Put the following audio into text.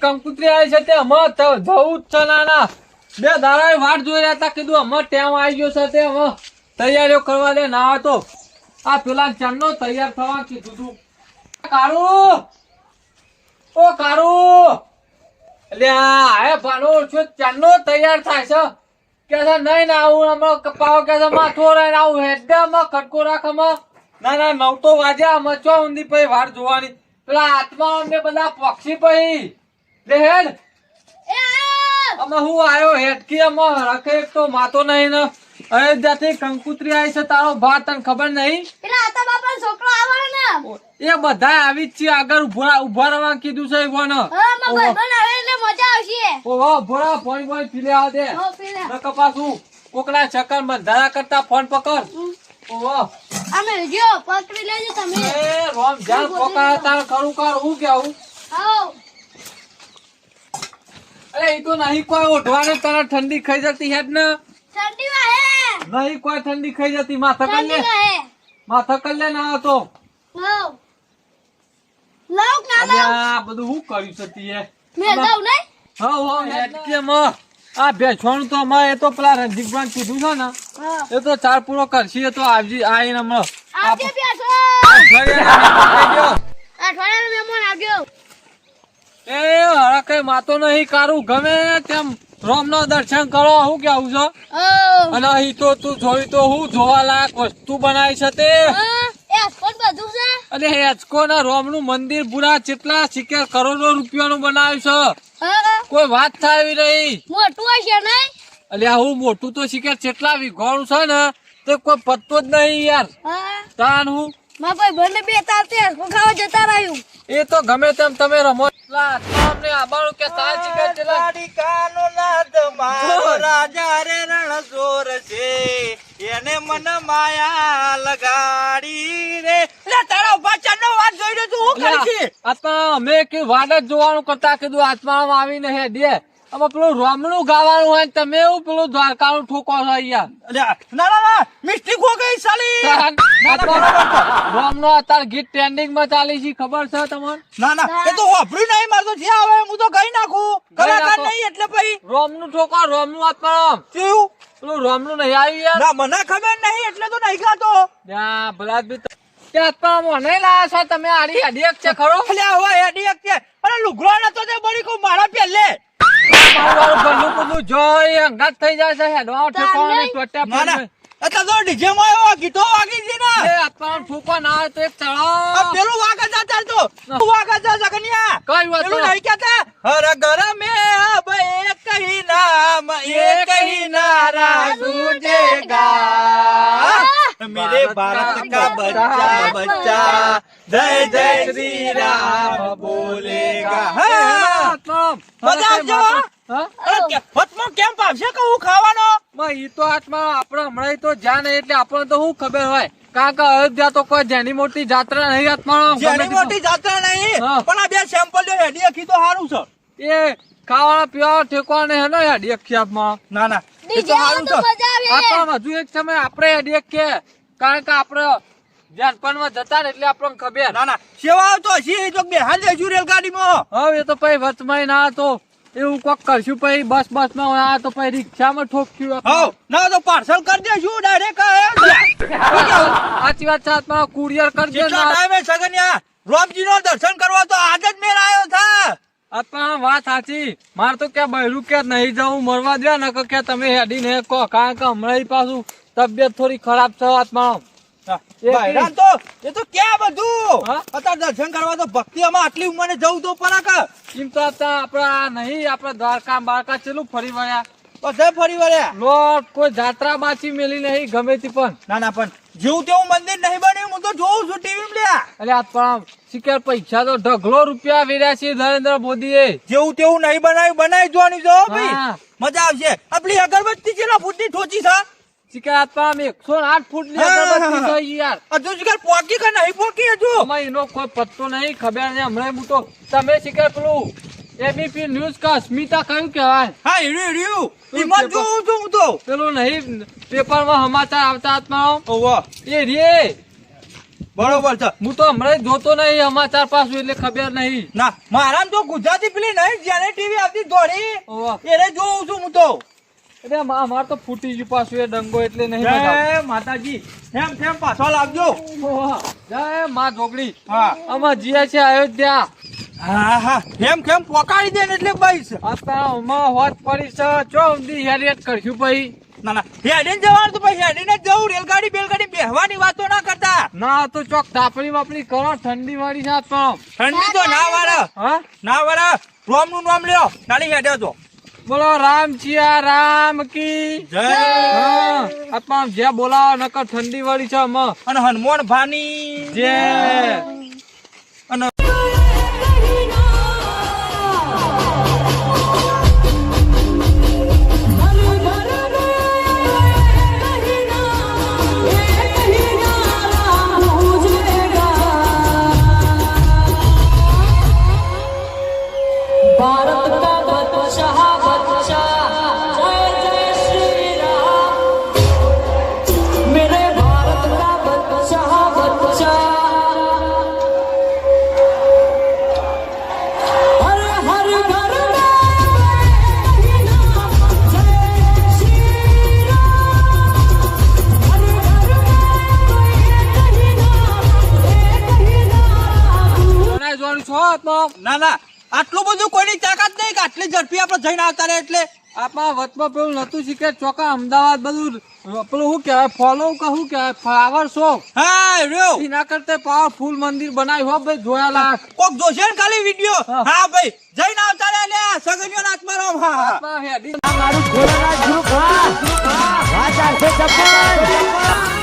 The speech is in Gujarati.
કંકુતરી આવી છે તે હમણાં જવું છે નાના બે દાડા વાટ જોઈ રહ્યા હતા, કીધું હમણાં ટેમ આવી ગયો છે તે તૈયારીઓ કરવા દે, ના તો. આ પેલા ચાંદનો તૈયાર થવા કીધું તું. કાળુ ઓ કારું! એટલે આ ભાનો છો ચાંદનો તૈયાર થાય છે? કે છે નહીં ના આવું હમણાં કપાવો કે છે માથું રહીને આવું. હેડે હમણાં ખટકો રાખમાં ના ના નવ તો વાજ્યા અમે ચો ઊંધી પછી વાર જોવાની. પેલા આત્મા અમને બધા પક્ષી પછી લે હેડ. અમે હું આવ્યો હેડકી અમે રખે તો માતો નહીં ને. અયોધ્યાથી કંકુત્રી આવી છે તારો ભાત તને ખબર નહીં? છોકરો આવે ને. એ બધા આવી જ છે આગળ ઊભા ઊભા રહેવા કીધું છે આવશે. ઓહો ભોળા ફોન ફોન પીલે આવ દે. કપાસું કોકડા ચક્કર બંધારા કરતા ફોન પકડ. ઓહો. અમે જો પકડી લેજો તમે. એ રોમ જા પકડ તાર કરું કર હું કેવું? આવો અરે એ તો નહીં કોઈ ઓઢવાને તારા ઠંડી ખાઈ જતી હેડ ને? ઠંડી માં હે નહીં કોઈ ઠંડી ખાઈ જતી. માથા કર લે. માં હે માથા કર લે ના તો. હો લાવ ના અલ્યા, લાવ આ બધું હું કર્યું છે તીએ આ તો અમારે એ તો પેલા કીધું છે ને એ તો ચાર પૂરો કરશી તો આવજી આવીને હમણાં એ હરકે માતો નહીં કારું ગમે તેમ. રોમનો દર્શન કરો હું કેવું છે? અને અહીં તો તું જોઈ તો હું જોવાલાયક વસ્તુ બનાવી છે તે. અને હેચકો ના રોમનું મંદિર પૂરા કેટલા સિત્તેર કરોડો રૂપિયા નું બનાવ્યું છે. કોઈ વાત થાય એવી નહીં. મોટું હશે નહીં અલ્યા હું મોટું તો શીખર કેટલા વીઘોણું છે ને તે કોઈ પત્તો જ નહીં યાર. તાન હું માં ભાઈ બંને બે તાર તે ખાવા જતા રહ્યું. એ તો ગમે તેમ તમે રમો. તમને આબાળું કે તાર શીખર કેટલા લાડિકાનો નાદ મારો રાજા રે રણ જોર છે. એને મન માયા લગાડી રે. લે તારો નો વાત જોઈને તું હું કરી છે? આત્મા અમે કે વાડ જોવાનું કરતા કીધું આત્મામાં આવીને હે દે. અમે પેલું રોમનું ગાવાનું હોય તમે એવું પેલું દ્વારકાનું ઠોકો છો અહીંયા? ના ના ના મિસ્ટેક હો ગઈ સાલી રોમનો અત્યારે ગીત ટ્રેન્ડિંગમાં ચાલી છે ખબર છે તમને? ના ના એ તો વાપર્યું નહીં મારે તો જે આવે હું તો ગઈ નાખું. કલાકાર નહીં એટલે પછી. રોમનું ઠોકો રોમનું આત્મા કેવું પેલું રોમનું નહીં આવ્યું યાર. ના મને ખબર નહીં એટલે તો નહીં ગાતો. ત્યાં ભલા બી ત્યાં મને લાયા છો તમે? આડી આડી એક છે ખરો? અલ્યા હવે હેડી એક છે. અરે લુગડો નતો તે બળી કો મારા મારું ઘરનું બધું જોઈ અંગાત થઈ જાય છે હેડવા ઠેકો ને ટોટ્યા ના ના પર એટલે તો ડીજે માં એવો ગીતો વાગી છે ને એ આત્માનો ઠોકો ના આવે તો એક આ ચડાવ પેલું વાગે છે ચાલ તો તું વાગે છે જગન્યા કઈ વાત પેલું નહીં કહેતા હર ઘર મે અબ એક ही नाम एक ही नारा गूंजेगा मेरे भारत का बच्चा बच्चा जय जय श्री राम बोलेगा હા. બધા આવજો, હા? હા? કે- વચમાં કેમ્પ હું ખાવાનો? માં ઈ તો આત્મા આપણે હમણાં તો જ્યાં નહીં એટલે આપણને તો શું ખબર હોય? કારણ કે અયોધ્યા તો કોઈ જેની મોટી જાત્રા નહીં આત્મા જેની મોટી જાત્રા નહીં પણ આ બે સેમ્પલ જો હેડી અખી તો સારું છે. એ ખાવાના પીવાના ઠેકવાને હે ને યાર એક આપમાં ના ના એ તો સારું છે. આપણા હજુ એક સમય આપણે હેડી કે કારણ કે આપણે જાનપણમાં જતા ને એટલે આપણને ખબર. ના ના સેવા તો હશે તો બે રેલગાડીમાં. હવે તો પછી વચમાં ના તો. એવું કોક કરશું પછી બસ બસમાં આ તો પછી રિક્ષામાં ઠોક્યું હો ના તો પાર્સલ કરી દેશું ડાયરેક્ટ સાચી વાત છે આત્મા કુરિયર કરી દે ના ટાઈમે સગન્યા રોમજી નો દર્શન કરવા તો આજ જ મેળ આવ્યો થા આત્મા વાત સાચી. માર તો ક્યાં બહેરું કે નહીં જવું મરવા દે ને કે તમે હેડી ને કહો કારણ કે હમણાં પાછું તબિયત થોડી ખરાબ છે આત્મા તો એ તો ક્યાં બધું? અત્યારે દર્શન કરવા તો ભક્તિ આમાં આટલી ઉંમરે જવું તો પરા કે? એમ તો આપણા આપણા નહીં આપણા દ્વારકા બારકા ચેલું ફરી વળ્યા. બધે ફરી વળ્યા? લોટ કોઈ જાત્રા બાચી મેલી નહીં ગમે તે પણ. ના ના પણ જેવું તેવું મંદિર નહીં બન્યું. હું તો જોઉં છું ટીવી એટલે આ પણ શિકાર પૈસા તો ઢગલો રૂપિયા વેર્યા છે નરેન્દ્ર મોદીએ. જેવું તેવું નહીં બનાવ્યું બનાવી જોવાની જો ભાઈ. મજા આવશે. આપણી અગરબત્તી ચેલા ફૂટની ઠોચી છે? શિકાર આત્મા આમ એકસો આઠ ફૂટ યાર. હજુ શિકાર પોકી કે નહીં પોકી હજુ? આમાં એનો કોઈ પત્તો નહીં ખબર નહીં હમણાં હું તો તમે શિકાર પેલું એબીપી ન્યૂઝ કા સ્મિતા કયું કહેવાય? હા હીરું શું એમાં? જોઉં છું હું તો. પેલું નહીં પેપરમાં સમાચાર આવતા આત્મા. ઓહો. એ રે. બરોબર છે. હું તો હમણાં જોતો નહીં સમાચાર પાછું એટલે ખબર નહીં. ના મારા તો ગુજરાતી પેલી નહીં જેને ટીવી આવતી દોડી એને જોઉં છું હું તો. એટલે મા- માર તો ફૂટી ગયું પાછું એ ડંગો એટલે નહીં જય માતાજી. એમ કેમ પાછો લાગજો. જય માં જોગડી હા. અમાર જીયા છે અયોધ્યા. હા હા. એમ કેમ પોકાડી દે એટલે બઈશ અત્યારે આમાં હોત પડી છે. ચો ઊંધી હેરિયત કરશું પછી ના ના. હેડીને જવાનું તો પછી હેડીને જવું. રેલગાડી બેલગાડી બેહવાની વાતો ના કરતા. ના તો ચોક તાપણી વાપણી કરો. ઠંડી વાળી છે ઠંડી તો ના વાળા. હા? ના વાળા. રોમનું નામ લ્યો. નાની હેડ્યો છો બોલો રામ ચિયા રામ કી જય. હા આપણા જે બોલાવો નકર ઠંડી વાળી છે અને હનુમાન ભાની. જય. અને જોવાનું ના ના આટલું બધું કોઈની તાકાત નહીં કે આટલી ઝડપી આપણે જઈને આવતા રહે એટલે આપણા વચમાં પેલું નતું શીખે ચોકા અમદાવાદ બધું પેલું શું કહેવાય ફોલો કે શું કહેવાય ફ્લાવર શો? હા રહ્યો. એના કરતા પાવરફુલ મંદિર બનાવ્યું હો ભાઈ જોયા લાખ કોક જોશે ને ખાલી વીડિયો? હા. ભાઈ જઈને આવતા રહે લે સગનીઓ નાચ મારો હા હા. આત્મા હેડી મારું ઘોડાના ગ્રુપ હા. હા. ચારસો